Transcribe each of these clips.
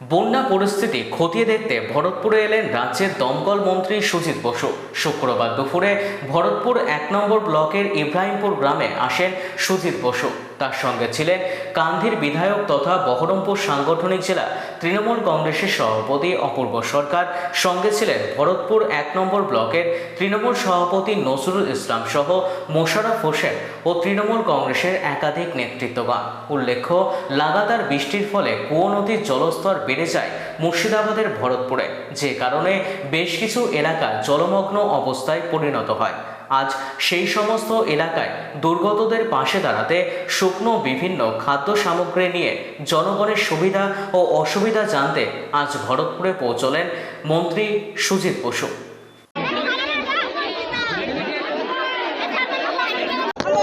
বন্যা পরিস্থিতি খতিয়ে দেখতে ভরতপুরে এলেন রাজ্যের দমকল মন্ত্রী সুজিত বসু। শুক্রবার দুপুরে ভরতপুর এক নম্বর ব্লকের ইব্রাহিমপুর গ্রামে আসেন সুজিত বসু। তার সঙ্গে ছিলেন কান্ধির বিধায়ক তথা বহরমপুর সাংগঠনিক জেলা তৃণমূল কংগ্রেসের সভাপতি অপূর্ব সরকার, সঙ্গে ছিলেন ভরতপুর এক নম্বর ব্লকের তৃণমূল সভাপতি নজরুল ইসলাম সহ মোশারফ হোসেন ও তৃণমূল কংগ্রেসের একাধিক নেতৃত্বগণ উল্লেখ্য, লাগাতার বৃষ্টির ফলে কুয়ো নদীর জলস্তর বেড়ে যায়। মুর্শিদাবাদের ভরতপুরে, যে কারণে বেশ কিছু এলাকা জলমগ্ন অবস্থায় পরিণত হয়। আজ সেই সমস্ত এলাকায় দুর্গতদের পাশে দাঁড়াতে শুকনো বিভিন্ন খাদ্য সামগ্রী নিয়ে জনগণের সুবিধা ও অসুবিধা জানতে আজ ভরতপুরে পৌঁছলেন মন্ত্রী সুজিত বসু।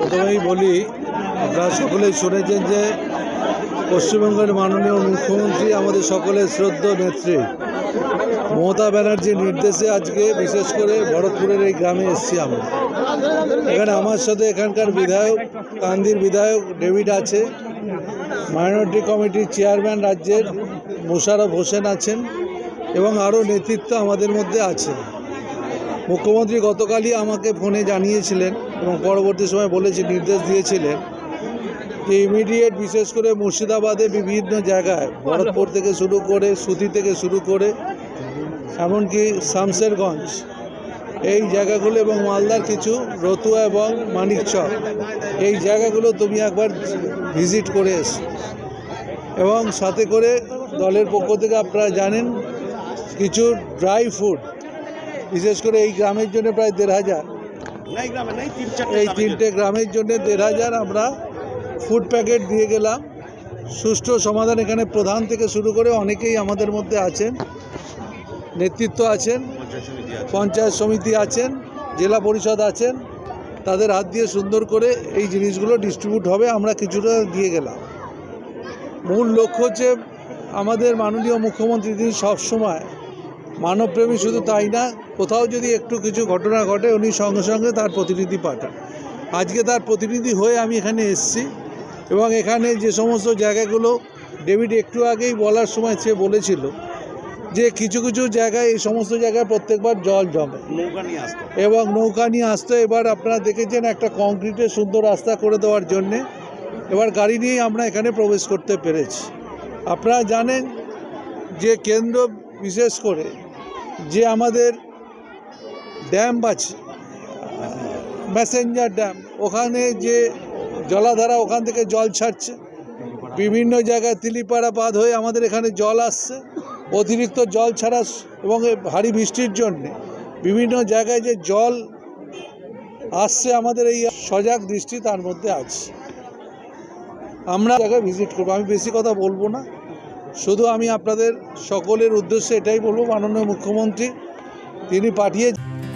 প্রথমেই বলি, আপনারা সকলেই শুনেছেন যে পশ্চিমবঙ্গের মাননীয় মুখ্যমন্ত্রী, আমাদের সকলের শ্রদ্ধ নেত্রী মমতা ব্যানার্জির নির্দেশে আজকে বিশেষ করে ভরতপুরের এই গ্রামে এসেছি আমরা। এখানে আমার সাথে এখানকার বিধায়ক, কান্দির বিধায়ক ডেভিড আছে, মাইনরিটি কমিটির চেয়ারম্যান রাজ্যের মোশারফ হোসেন আছেন এবং আরও নেতৃত্ব আমাদের মধ্যে আছে। মুখ্যমন্ত্রী গতকালই আমাকে ফোনে জানিয়েছিলেন এবং পরবর্তী সময় বলেছে, নির্দেশ দিয়েছিলেন যে ইমিডিয়েট বিশেষ করে মুর্শিদাবাদে বিভিন্ন জায়গায় ভরতপুর থেকে শুরু করে সুতি থেকে শুরু করে এমনকি শামশেরগঞ্জ এই জায়গাগুলো এবং মালদার কিছু রতুয়া এবং মানিকচক এই জায়গাগুলো তুমি একবার ভিজিট করে এসো। এবং সাথে করে দলের পক্ষ থেকে আপনারা জানেন কিছু ড্রাই ফুড বিশেষ করে এই গ্রামের জন্য প্রায় দেড় হাজার। এই তিনটে গ্রামের জন্য দেড় হাজার আমরা ফুড প্যাকেট দিয়ে গেলাম। সুষ্ঠু সমাধান এখানে প্রধান থেকে শুরু করে অনেকেই আমাদের মধ্যে আছেন। নেতৃত্ব আছেন, পঞ্চায়েত সমিতি আছেন, জেলা পরিষদ আছেন। তাদের হাত দিয়ে সুন্দর করে এই জিনিসগুলো ডিস্ট্রিবিউট হবে, আমরা কিছুটা দিয়ে গেলাম। মূল লক্ষ্য হচ্ছে আমাদের মাননীয় মুখ্যমন্ত্রী তিনি সবসময় মানবপ্রেমী শুধু তাই না, কোথাও যদি একটু কিছু ঘটনা ঘটে, উনি সঙ্গে সঙ্গে তার প্রতিনিধি পাঠান। আজকে তার প্রতিনিধি হয়ে আমি এখানে এসেছি। এবং এখানে যে সমস্ত জায়গাগুলো ডেভিড একটু আগেই বলার সময় সে বলেছিল যে কিছু কিছু জায়গায় এই সমস্ত জায়গায় প্রত্যেকবার জল জমে। এবং নৌকা নিয়ে আসতে এবার আপনারা দেখেছেন একটা কংক্রিটের সুন্দর রাস্তা করে দেওয়ার জন্যে এবার গাড়ি নিয়েই আমরা এখানে প্রবেশ করতে পেরেছি। আপনারা জানেন যে কেন্দ্র বিশেষ করে যে আমাদের ড্যাম আছে ম্যাসেঞ্জার ড্যাম ওখানে যে জলাধারা ওখান থেকে জল ছাড়ছে। বিভিন্ন জায়গায় তিলিপাড়া বাদ হয়ে আমাদের এখানে জল আসছে। অতিরিক্ত জল ছাড়া এবং ভারী বৃষ্টির জন্যে বিভিন্ন জায়গায় যে জল আসছে আমাদের এই সজাগ দৃষ্টি তার মধ্যে আছে। আমরা জায়গায় ভিজিট করব। আমি বেশি কথা বলব না। শুধু আমি আপনাদের সকলের উদ্দেশ্যে এটাই বলব, মাননীয় মুখ্যমন্ত্রী, তিনি পাঠিয়ে